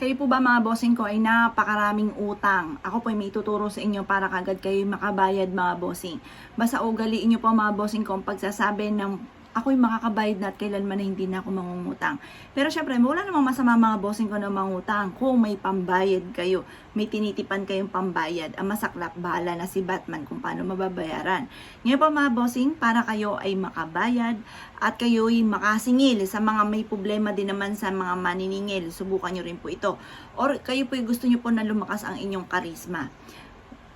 Kayo po ba mga bossing ko ay napakaraming utang? Ako po ay may tuturo sa inyo para kagad kayo makabayad mga bossing. Basta ugaliin nyo po mga bossing ko ang pagsasabi ng ako'y makakabayad na at kailanman na hindi na ako mangungutang. Pero syempre, wala namang masama mga bossing ko na mangutang kung may pambayad kayo. May tinitipan kayong pambayad. Ang masaklap, bahala na si Batman kung paano mababayaran. Ngayon po mga bossing, para kayo ay makabayad at kayo'y makasingil sa mga may problema din naman sa mga maniningil. Subukan nyo rin po ito. Or kayo po gusto nyo po na lumakas ang inyong karisma.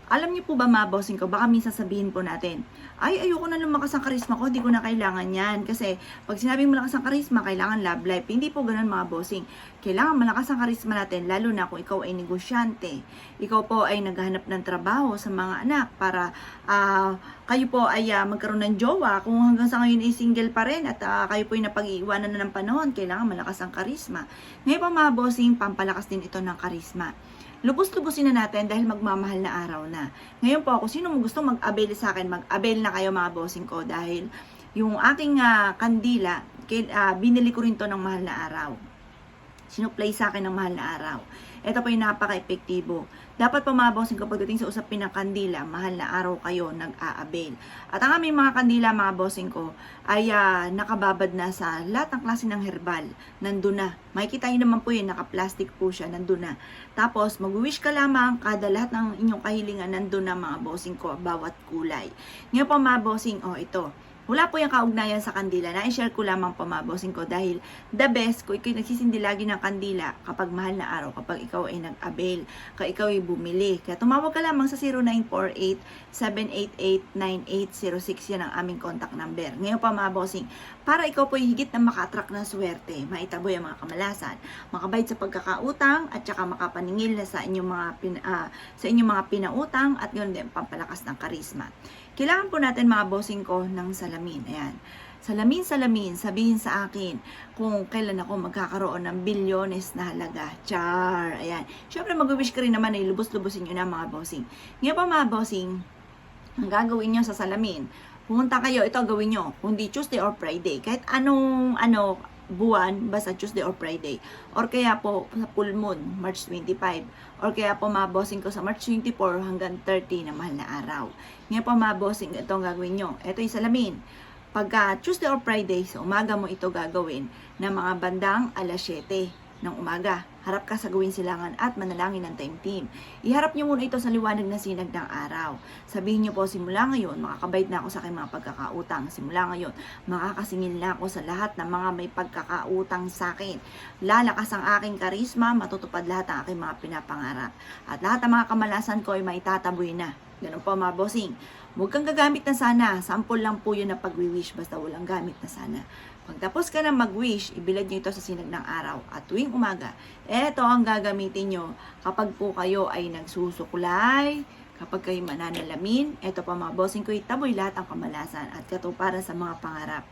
Alam niyo po ba mga bossing ko, baka minsan sabihin po natin, ay ayoko na lumakas ang karisma ko, hindi ko na kailangan yan. Kasi pag sinabing malakas ang karisma, kailangan love life. Hindi po ganun mga bossing. Kailangan malakas ang karisma natin, lalo na kung ikaw ay negosyante. Ikaw po ay naghahanap ng trabaho sa mga anak para ah, kayo po ay ah, magkaroon ng jowa. Kung hanggang sa ngayon ay single pa rin at ah, kayo po ay napag-iiwanan na ng panahon, kailangan malakas ang karisma. Ngayon po mga bossing, pampalakas din ito ng karisma lubos-lubosin na natin dahil magmamahal na araw na. Ngayon po, kung sino mo gusto mag-avail sa akin, mag-avail na kayo mga bossing ko dahil yung aking ah, kandila, kin- ah, binili ko rin to ng mahal na araw. Sinuplay sa akin ng mahal na araw. Ito po yung napaka-epektibo. Dapat pa mga bossing ko pagdating sa usapin ng kandila, mahal na araw kayo nag-a-avail. At ang aming mga kandila mga bossing ko ay ah, nakababad na sa lahat ng klase ng herbal. Nandun na. Makikita nyo naman po yun, naka-plastic po siya, nandun na. Tapos mag-wish ka lamang kada lahat ng inyong kahilingan nandun na mga bossing ko, bawat kulay. Ngayon po mga bossing, oh ito. Wala po yung kaugnayan sa kandila. Na-share ko lamang bossing ko dahil the best, kung ikaw nagsisindi lagi ng kandila kapag mahal na araw, kapag ikaw ay nag-avail, kapag ikaw ay bumili. Kaya tumawag ka lamang sa 0948-788-9806. Yan ang aming contact number. Ngayon pa mga bossing, para ikaw po higit na maka-attract ng swerte, maitaboy ang mga kamalasan, makabayad sa pagkakautang, at saka makapaningil na sa inyong mga, pin, ah, sa inyong mga pinautang, at yun din, pampalakas ng karisma. Kailangan po natin mga bossing ko ng salamin. Ayan. Salamin, salamin, sabihin sa akin kung kailan ako magkakaroon ng bilyones na halaga. Char! Ayan. Siyempre, mag-wish ka rin naman ay lubos-lubosin nyo na mga bossing. Ngayon pa mga bossing, ang gagawin nyo sa salamin, pumunta kayo, ito gawin nyo, kundi Tuesday or Friday. Kahit anong, ano, buwan, basta Tuesday or Friday. Or kaya po sa full moon, March 25. Or kaya po mga bossing ko sa March 24 hanggang 30 na mahal na araw. Ngayon po mga bossing, ito gagawin nyo. Ito yung salamin. Pagka Tuesday or Friday, sa umaga mo ito gagawin na mga bandang alas 7 ng umaga. Harap ka sa gawin silangan at manalangin ng time team. Iharap niyo muna ito sa liwanag na sinag ng araw. Sabihin niyo po, simula ngayon, makakabayad na ako sa aking mga pagkakautang. Simula ngayon, makakasingil na ako sa lahat ng mga may pagkakautang sa akin. Lalakas ang aking karisma, matutupad lahat ang aking mga pinapangarap. At lahat ng mga kamalasan ko ay maitataboy na. Ganun po mga bossing. Huwag kang gagamit na sana. Sample lang po yun na pag-wish basta walang gamit na sana. Pagtapos ka na mag-wish, ibilad nyo ito sa sinag ng araw. At tuwing umaga, ito ang gagamitin nyo kapag po kayo ay nagsusukulay, kapag kayo mananalamin, ito pa mga bossing ko, itaboy lahat ang kamalasan at katuparan sa mga pangarap.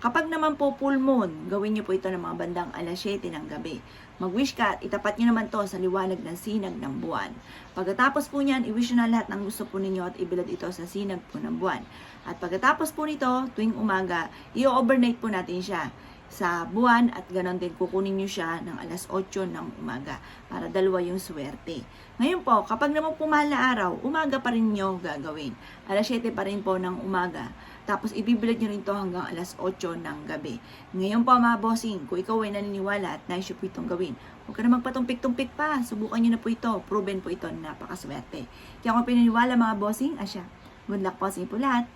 Kapag naman po full moon, gawin nyo po ito ng mga bandang alas 7 ng gabi. Mag-wish ka at itapat nyo naman to sa liwanag ng sinag ng buwan. Pagkatapos po niyan, i-wish na lahat ng gusto po ninyo at ibilad ito sa sinag po ng buwan. At pagkatapos po nito, tuwing umaga, i-overnight po natin siya sa buwan at ganon din kukunin nyo siya ng alas 8 ng umaga para dalawa yung swerte. Ngayon po, kapag naman pumahal na araw, umaga pa rin nyo gagawin. Alas 7 pa rin po ng umaga. Tapos ibibilad nyo rin to hanggang alas 8 ng gabi. Ngayon po mga bossing, kung ikaw ay naniniwala at nais po itong gawin, huwag ka na magpatumpik-tumpik pa. Subukan nyo na po ito. Proven po ito. Napakaswerte. Kaya kung pinaniwala mga bossing, asya. Good luck po sa inyo po lahat.